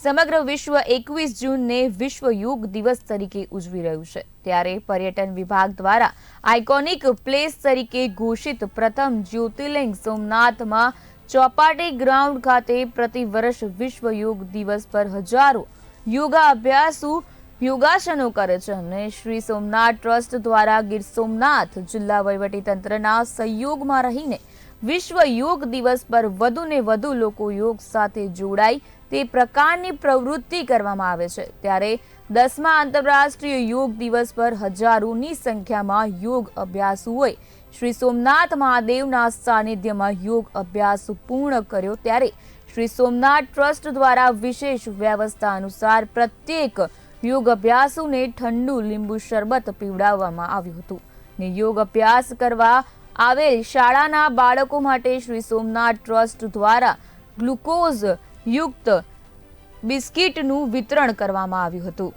સમગ્ર વિશ્વ એકવીસ જૂનને વિશ્વ યોગ દિવસ તરીકે ઉજવી રહ્યું છે. ત્યારે પર્યટન વિભાગ દ્વારા આઇકોનિક પ્લેસ તરીકે ઘોષિત પ્રથમ જ્યોતિર્લિંગ સોમનાથમાં ચોપાટી ગ્રાઉન્ડ ખાતે પ્રતિ વર્ષ વિશ્વ યોગ દિવસ પર હજારો યોગા અભ્યાસુ યોગાસનો કરે છે અને શ્રી સોમનાથ ટ્રસ્ટ દ્વારા ગીર સોમનાથ જિલ્લા વહીવટીતંત્રના સહયોગમાં રહીને વિશ્વ યોગ દિવસ પર વધુને વધુ લોકો યોગ સાથે જોડાય તે પ્રકારની પ્રવૃત્તિ કરવામાં આવે છે. ત્યારે દસમા આંતરરાષ્ટ્રીય યોગ દિવસ પર હજારોની સંખ્યામાં યોગ અભ્યાસુઓએ શ્રી સોમનાથ મહાદેવના સાનિધ્યમાં યોગ અભ્યાસ પૂર્ણ કર્યો ત્યારે શ્રી સોમનાથ ટ્રસ્ટ દ્વારા વિશેષ વ્યવસ્થા અનુસાર પ્રત્યેક યોગ અભ્યાસુને ઠંડુ લીંબુ શરબત પીવડાવવામાં આવ્યું હતું. ને યોગ અભ્યાસ કરવા આવેલ શાળાના બાળકો માટે શ્રી સોમનાથ ટ્રસ્ટ દ્વારા ગ્લુકોઝ યુક્ત બિસ્કિટનું વિતરણ કરવામાં આવ્યું હતું.